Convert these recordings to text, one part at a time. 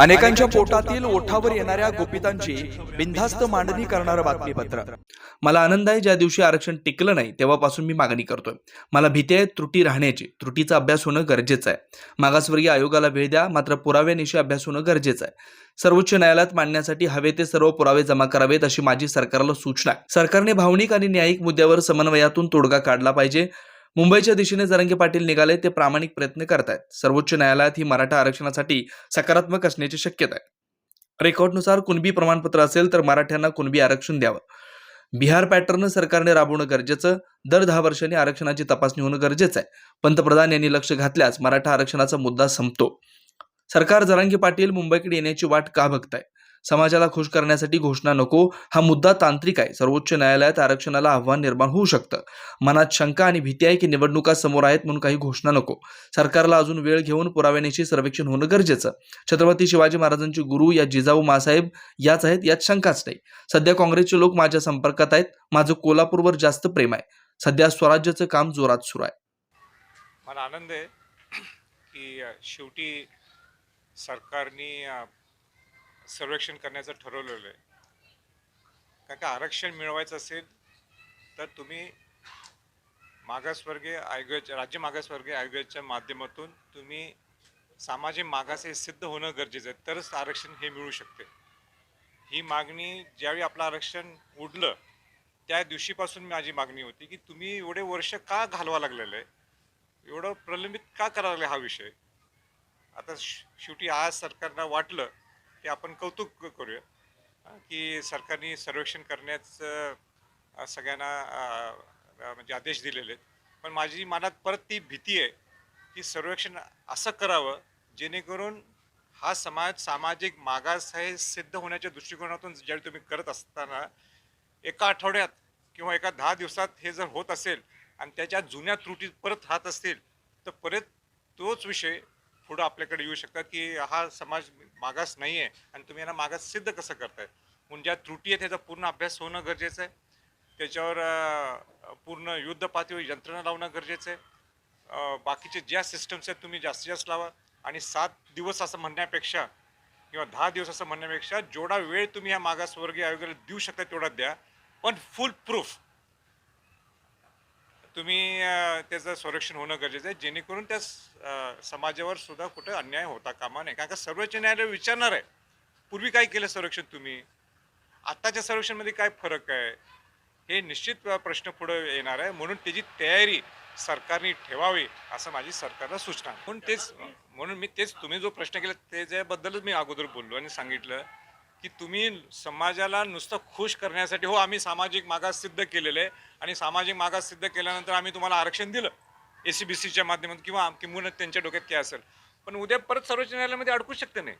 अनेकांच्या पोटातील ओठावर येणाऱ्या गोपितांची बिनधास्त मांडणी करणारं बातमीपत्र. मला आनंद आहे ज्या दिवशी आरक्षण टिकलं नाही तेव्हापासून मी मागणी करतोय. मला भीती आहे त्रुटी राहण्याची. त्रुटीचा अभ्यास होणं गरजेचं आहे. मागासवर्गीय आयोगाला वेळ द्या मात्र पुराव्यानिशी अभ्यास होणं गरजेचं आहे. सर्वोच्च न्यायालयात मांडण्यासाठी हवे ते सर्व पुरावे जमा करावेत अशी माझी सरकारला सूचना आहे. सरकारने भावनिक आणि न्यायिक मुद्द्यावर समन्वयातून तोडगा काढला पाहिजे. मुंबईच्या दिशेने जरंगे पाटील निघाले ते प्रामाणिक प्रयत्न करतायत. सर्वोच्च न्यायालयात ही मराठा आरक्षणासाठी सकारात्मक असण्याची शक्यता आहे. रेकॉर्डनुसार कुणबी प्रमाणपत्र असेल तर मराठ्यांना कुणबी आरक्षण द्यावं. बिहार पॅटर्न सरकारने राबवणं गरजेचं. दर दहा वर्षांनी आरक्षणाची तपासणी होणं गरजेचं आहे. पंतप्रधान यांनी लक्ष घातल्यास मराठा आरक्षणाचा मुद्दा संपतो. सरकार जरांगी पाटील मुंबईकडे येण्याची वाट का बघताय? समाजाला खुश करण्यासाठी घोषणा नको. हा मुद्दा तांत्रिक आहे. सर्वोच्च न्यायालयात आरक्षणाला आव्हान निर्माण होऊ शकतं. मनात शंका आणि भीती आहे की निवडणुका समोर आहेत म्हणून काही घोषणा नको. सरकारला अजून वेळ घेऊन पुराव्यानिशी सर्वेक्षण होणं गरजेचं. छत्रपती शिवाजी महाराजांचे गुरु या जिजाऊ मासाहेब याच आहेत यात शंकाच नाही. सध्या काँग्रेसचे लोक माझ्या संपर्कात आहेत. माझं कोल्हापूरवर जास्त प्रेम आहे. सध्या स्वराज्याचं काम जोरात सुरू आहे. मला आनंद आहे की शेवटी सरकारने सर्वेक्षण करण्याचं ठरवलेलं आहे. कारण का आरक्षण मिळवायचं असेल तर तुम्ही मागासवर्गीय आयोगाच्या राज्य मागासवर्गीय आयोगाच्या माध्यमातून तुम्ही सामाजिक मागास हे सिद्ध होणं गरजेचं आहे. तरच आरक्षण हे मिळू शकते. ही मागणी ज्यावेळी आपलं आरक्षण उडलं त्या दिवशीपासून माझी मागणी होती की तुम्ही एवढे वर्ष का घालवा लागलेलं? आहे एवढं प्रलंबित का करायला हा विषय? आता शेवटी आज सरकारला वाटलं की आपण कौतुक करूया की सरकारने सर्वेक्षण करण्याचं सगळ्यांना म्हणजे आदेश दिलेले आहेत. पण माझी मनात परत ती भीती आहे की सर्वेक्षण असं करावं जेणेकरून हा समाज सामाजिक मागास हे सिद्ध होण्याच्या दृष्टिकोनातून ज्यावेळी तुम्ही करत असताना एका आठवड्यात किंवा एका दहा दिवसात हे जर होत असेल आणि त्याच्या जुन्या त्रुटी परत राहत असतील तर परत तोच विषय पुढं आपल्याकडे येऊ शकतात की हा समाज मागास नाही आहे आणि तुम्ही यांना मागास सिद्ध कसं करताय? म्हणून ज्या त्रुटी आहेत त्याचा पूर्ण अभ्यास होणं गरजेचं आहे. त्याच्यावर पूर्ण युद्ध पातळीवर यंत्रणा लावणं गरजेचं आहे. बाकीचे ज्या सिस्टम्स आहेत तुम्ही जास्तीत जास्त लावा. आणि सात दिवस असं म्हणण्यापेक्षा किंवा दहा दिवस असं म्हणण्यापेक्षा जेवढा वेळ तुम्ही या मागासवर्गीय आयोगाला देऊ शकता तेवढा द्या. पण फुल प्रूफ तुम्ही अं, त्याचं संरक्षण होणं गरजेचं आहे. जेणेकरून त्या स- अं, समाजावर सुद्धा कुठं अन्याय होता कामा नये. कारण का सर्वोच्च न्यायालय विचारणार आहे. पूर्वी काय केलं संरक्षण तुम्ही? आत्ताच्या संरक्षणमध्ये काय फरक आहे? हे निश्चित प्रश्न पुढे येणार आहे. म्हणून त्याची तयारी सरकारने ठेवावी असं माझी सरकारला सूचना आहे. म्हणून तेच म्हणून मी तेच तुम्ही जो प्रश्न केला त्याच्याबद्दलच मी अगोदर बोललो आणि सांगितलं. की तुम्ही समाजाला नुसतं खुश करण्यासाठी हो आम्ही सामाजिक मागास सिद्ध केलेलं आहे आणि सामाजिक मागास सिद्ध केल्यानंतर आम्ही तुम्हाला आरक्षण दिलं ए सी बी सीच्या माध्यमातून किंवा किंवा त्यांच्या डोक्यात काय असेल. पण उद्या परत सर्वोच्च न्यायालयामध्ये अडकू शकते नाही.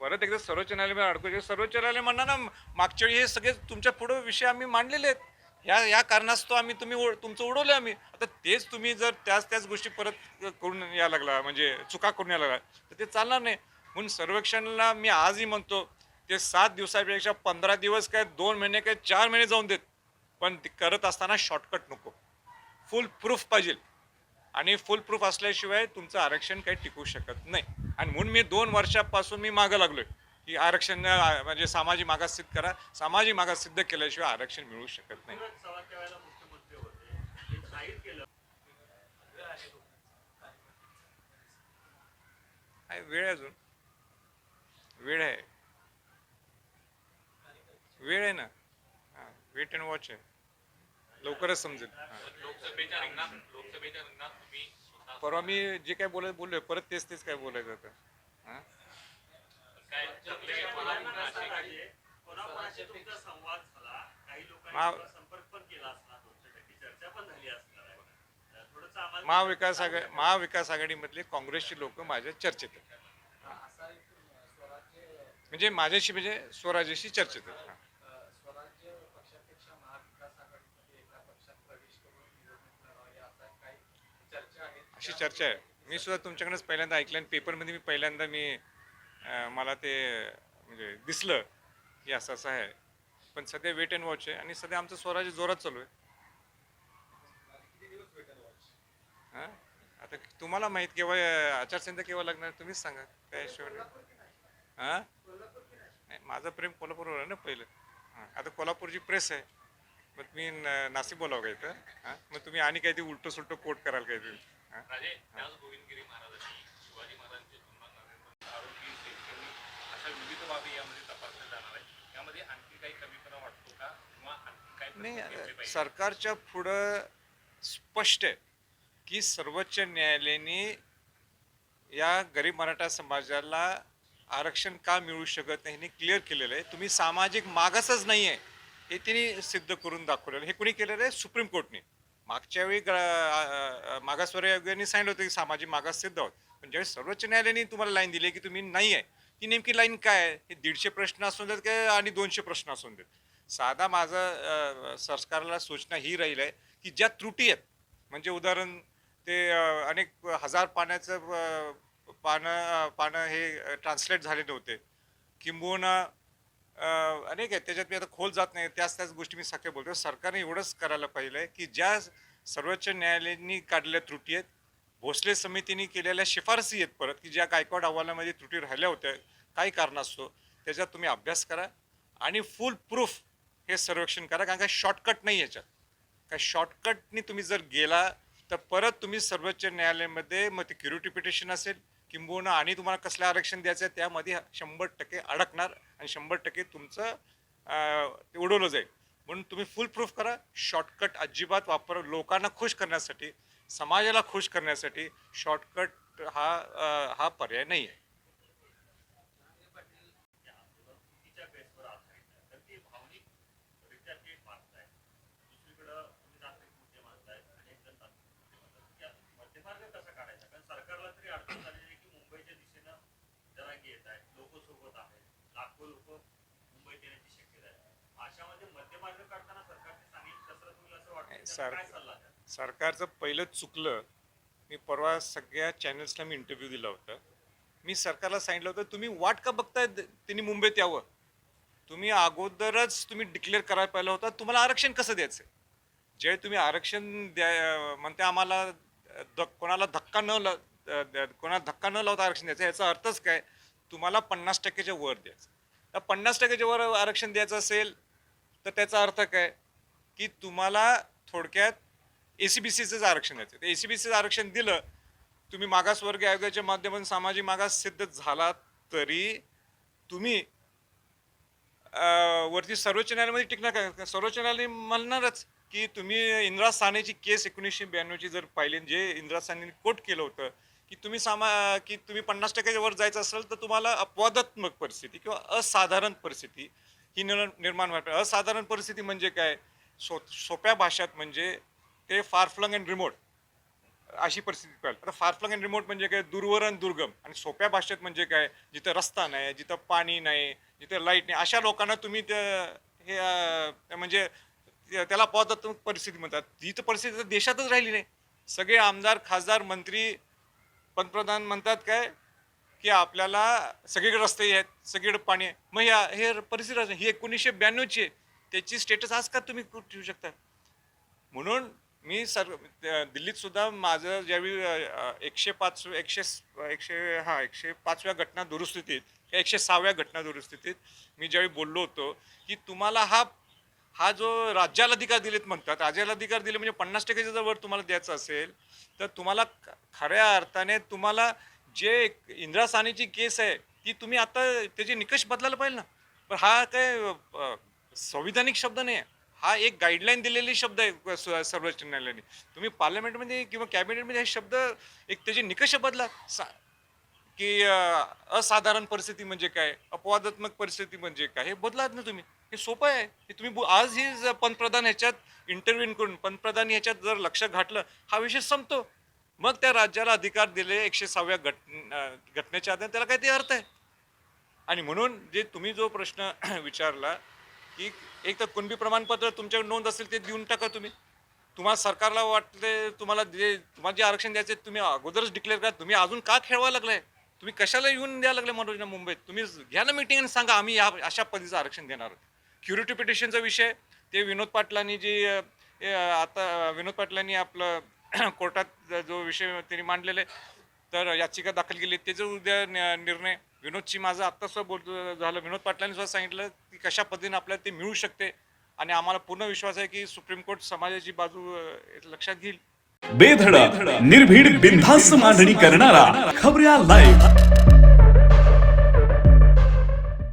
परत एकदा सर्वोच्च न्यायालयामध्ये अडकू शकते. सर्वोच्च न्यायालय म्हणणार ना मागच्या वेळी हे सगळे तुमच्यापुढे विषय आम्ही मांडलेले आहेत. या या कारणास्तव आम्ही तुम्ही उड- तुमचं उडवलं आम्ही. आता तेच तुम्ही जर त्याच त्याच गोष्टी परत करून या लागला म्हणजे चुका करून या लागला तर ते चालणार नाही. म्हणून सर्वेक्षणाला मी आजही म्हणतो ते सात दिवसापेक्षा पंधरा दिवस काय दोन महिने काय चार महिने जाऊन देत. पण ते करत असताना शॉर्टकट नको. फुल प्रूफ पाहिजे. आणि फुल प्रूफ असल्याशिवाय तुमचं आरक्षण काही टिकू शकत नाही. आणि म्हणून मी दोन वर्षापासून मी मागं लागलो आहे की आरक्षण म्हणजे सामाजिक मागास सिद्ध करा. सामाजिक मागास सिद्ध केल्याशिवाय आरक्षण मिळू शकत नाही. आहे, वेळ आहे अजून? वेळ आहे. वेळ आहे ना? वेट अँड वॉच आहे. लवकरच समजेल. हा. लोकसभेच्या रिंगणात लोकसभेच्या रिंगणात तुम्ही स्वतः परवा मी जे काय बोलाय बोललोय परत तेच तेच काय बोलायचं होतं. हा? काय चांगले अशी कोणाकोणाशी तुमचा संवाद झाला? काही लोकांनी मा- तुमचा संपर्क पण केला असणार तुमच्यासाठी चर्चा पण झाली असणार आहे. तर थोडंसं आम्हाला महाविकास आघाडी महाविकास आघाडीमधले काँग्रेसचे लोक माझ्या चर्चेत आहेत. म्हणजे माझ्याशी म्हणजे स्वराज्याशी चर्चेत आहेत. हा. स्वराज्य पक्षापेक्षा महाविकास आघाडीमध्ये एका पक्षात प्रवेश करून निवडणूक लढवावी असा काही चर्चा आहे अशी चर्चा आहे. मी सुद्धा तुमच्याकडेच पहिल्यांदा ऐकलं आणि पेपरमध्ये मी पहिल्यांदा मी अं, मला ते म्हणजे दिसलं की असं असं आहे. पण सध्या वेट अँड वॉच आहे आणि सध्या आमचं स्वराज्य जोरात चालू आहे. हां? आता तुम्हाला माहीत केव्हा अं, आचारसंहिता केव्हा लागणार तुम्हीच सांगा. त्या हिशोबाने हां? नाही माझं प्रेम कोल्हापूरवर आहे ना पहिलं. हां आता कोल्हापूरची प्रेस आहे. मग तुम्ही नाशिक बोलावं का इथं? हां? मग तुम्ही आणि काही ते उलटं सुलटं कोट कराल काय तुम्ही राजे त्याच गोविंदगिरी महाराजांनी शिवाजी महाराजांची तुलना नरेंद्र आरोग्य शैक्षणिक अशा विविध बाबी यामध्ये तपासल्या जाणार आहेत. यामध्ये आणखी काही कमीपणा वाटतो का? किंवा आणखी काही प्रश्न घेतले नाही? सरकारच्या पुढं स्पष्ट आहे की सर्वोच्च न्यायालयाने या गरीब मराठा समाजाला आरक्षण का मिळू शकत नाही हे क्लिअर केलेलं आहे. तुम्ही सामाजिक मागासच नाही आहे हे त्यांनी सिद्ध करून दाखवलेलं हे कुणी केलेलं आहे? सुप्रीम कोर्टने. मागच्या वेळी ग- मागासवर्गीय आयोगाने सांगितलं होतं की सामाजिक मागास सिद्ध आहोत पण ज्यावेळी सर्वोच्च न्यायालयाने तुम्हाला लाईन दिली की तुम्ही नाही आहे ती नेमकी लाईन काय आहे? हे दीडशे प्रश्न असून देत काय आणि दोनशे प्रश्न असून देत? साधा माझं सरकारला सूचना ही राहील आहे की ज्या त्रुटी आहेत म्हणजे उदाहरण ते अनेक हजार पाण्याचं पानं पानं हे ट्रान्सलेट झाले नव्हते. किंबहुना अनेक आहेत. त्याच्यात मी आता खोल जात नाही. त्याच त्याच गोष्टी मी सगळ्या बोलतो सरकारने एवढंच करायला पाहिजे की ज्या सर्वोच्च न्यायालयांनी काढलेल्या त्रुटी आहेत भोसले समितीने केलेल्या शिफारसी आहेत परत की ज्या गायकवाड अहवालामध्ये त्रुटी राहिल्या होत्या काही कारणास्तव त्याच्यात तुम्ही अभ्यास करा आणि फुल प्रूफ हे सर्वेक्षण करा कारण काय शॉर्टकट नाही याच्यात. काय शॉर्टकटनी तुम्ही जर गेला तर परत तुम्ही सर्वोच्च न्यायालयामध्ये मग ते क्युरिटी पिटिशन असेल किंबहुना आणि तुम्हाला कसलं आरक्षण द्यायचं आहे त्यामध्ये शंभर टक्के अडकणार आणि शंभर टक्के तुमचं ते उडवलं जाईल. म्हणून तुम्ही फुल प्रूफ करा शॉर्टकट अजिबात वापर लोकांना खुश करण्यासाठी समाजाला खुश करण्यासाठी शॉर्टकट हा हा पर्याय नाही आहे तिच्या बेसवर आधारित आहे तर ती भावनिकरित्या ते मानताय दुसरीकडं तुम्ही तांत्रिक मुद्दे मानताय आणि एक जण तांत्रिक मुद्दे मानतात या मध्यमार्ग कसा काढायचा कारण सरकारला तरी अडचण झालेली आहे की मुंबईच्या दिशेनं जरांगी येत आहे लोक सोबत आहेत लाखो लोक मुंबईत येण्याची शक्यता आहे अशामध्ये मध्यमार्ग काढताना सरकारने सांगितलं कसरत होईल असं वाटतं त्याचा सर- सरकारचं पहिलं चुकलं मी परवा सगळ्या चॅनल्सला मी इंटरव्ह्यू दिला होता. मी सरकारला सांगितलं होतं तुम्ही वाट का बघताय त्यांनी मुंबईत यावं? तुम्ही अगोदरच तुम्ही डिक्लेअर करायला पाहिलं होतं तुम्हाला आरक्षण कसं द्यायचं? जे तुम्ही आरक्षण द्या म्हणते आम्हाला द कोणाला धक्का न ल कोणाला धक्का न लावता आरक्षण द्यायचं याचा अर्थच काय? तुम्हाला पन्नास टक्क्याच्या वर द्यायचं. तर पन्नास टक्क्याच्या वर आरक्षण द्यायचं असेल तर त्याचा अर्थ काय? की तुम्हाला थोडक्यात ए सी बी सीचंच आरक्षण द्यायचं ए सी बी सीचं आरक्षण दिलं तुम्ही मागासवर्गीय आयोगाच्या माध्यमातून सामाजिक मागास सिद्ध झाला तरी तुम्ही वरती सर्वोच्च न्यायालयामध्ये टिकणार का? सर्वोच्च न्यायालय म्हणणारच की तुम्ही इंदिरा सानेची केस एकोणीसशे ब्याण्णवची जर पाहिली जे इंदिरा सानेने कोट केलं होतं की तुम्ही सामा की तुम्ही पन्नास टक्क्याच्या वर जायचं असेल तर तुम्हाला अपवादात्मक परिस्थिती किंवा असाधारण परिस्थिती ही निर्माण व्हायला असाधारण परिस्थिती म्हणजे काय? सो सोप्या भाषेत म्हणजे ते फारफ्लंग अँड रिमोट अशी परिस्थिती कळेल आता फारफ्लंग अँड रिमोट म्हणजे काय? दुर्वरण दुर्गम. आणि सोप्या भाषेत म्हणजे काय? जिथं रस्ता नाही जिथं पाणी नाही जिथं लाइट नाही अशा लोकांना तुम्ही हे म्हणजे त्याला पदात्मक परिस्थिती म्हणतात. ही तर परिस्थिती तर देशातच राहिली नाही. सगळे आमदार खासदार मंत्री पंतप्रधान म्हणतात काय? की आपल्याला सगळीकडे रस्ते आहेत सगळीकडे पाणी आहे. मग ह्या हे परिस्थिती ही एकोणीसशे ब्याण्णवची आहे. त्याची स्टेटस आज का तुम्ही ठेवू शकता? म्हणून मी सर दिल्लीत सुद्धा माझं ज्यावेळी एकशे पाच एकशे एकशे हा एकशे पाचव्या घटना दुरुस्तीत एकशे सहाव्या घटना दुरुस्तीत मी ज्यावेळी बोललो होतो की तुम्हाला हा हा जो राज्याला अधिकार दिलेत म्हणतात राज्याला अधिकार दिले म्हणजे पन्नास टक्क्याच्या जर वर तुम्हाला द्यायचं असेल तर तुम्हाला खऱ्या अर्थाने तुम्हाला जे इंदिरा सानेची केस आहे ती तुम्ही आता त्याचे निकष बदलायला पाहिजे ना. पण हा काय संविधानिक शब्द नाही आहे हा एक गाईडलाईन दिलेली शब्द आहे सर्वोच्च न्यायालयाने तुम्ही पार्लमेंटमध्ये किंवा कॅबिनेटमध्ये हे शब्द एक त्याचे निकष बदला. सा- की असाधारण परिस्थिती म्हणजे काय? अपवादात्मक परिस्थिती म्हणजे काय? हे बदलात ना तुम्ही. हे सोपं आहे. हे तुम्ही आज ही पंतप्रधान ह्याच्यात इंटरव्ह्यू करून पंतप्रधान ह्याच्यात जर लक्ष घातलं हा विषय संपतो. मग त्या राज्याला अधिकार दिले एकशे सहाव्या घट घटनेच्या आधारे. त्याला काय ते अर्थ आहे? आणि म्हणून जे तुम्ही जो प्रश्न विचारला की एक तर कुणबी प्रमाणपत्र तुमच्याकडे नोंद असेल ते देऊन टाका तुम्ही. तुम्हाला सरकारला वाटले तुम्हाला जे तुम्हाला जे आरक्षण द्यायचे तुम्ही अगोदरच डिक्लेअर करा. तुम्ही अजून का खेळवा लागलाय? तुम्ही कशाला येऊन द्यायला लागले मनोजना मुंबईत? तुम्ही घ्या ना मिटिंग आणि सांगा आम्ही या अशा पद्धतीचं आरक्षण देणार आहोत. क्युरिटी पिटिशनचा विषय ते विनोद पाटलांनी जी आता विनोद पाटलांनी आपलं कोर्टात जो विषय त्यांनी मांडलेले तर याचिका दाखल केली. त्याचं उद्या निर्णय विनोदची माझं आत्ताच बोल झालं. विनोद पाटलांनी सुद्धा सांगितलं की कशा पद्धतीने आपल्याला ते मिळू शकते आणि आम्हाला पूर्ण विश्वास आहे की सुप्रीम कोर्ट समाजाची बाजू लक्षात घेईल. बेधडक निर्भीड बिनधास्त मांडणी करणारा खबऱ्या लाईव्ह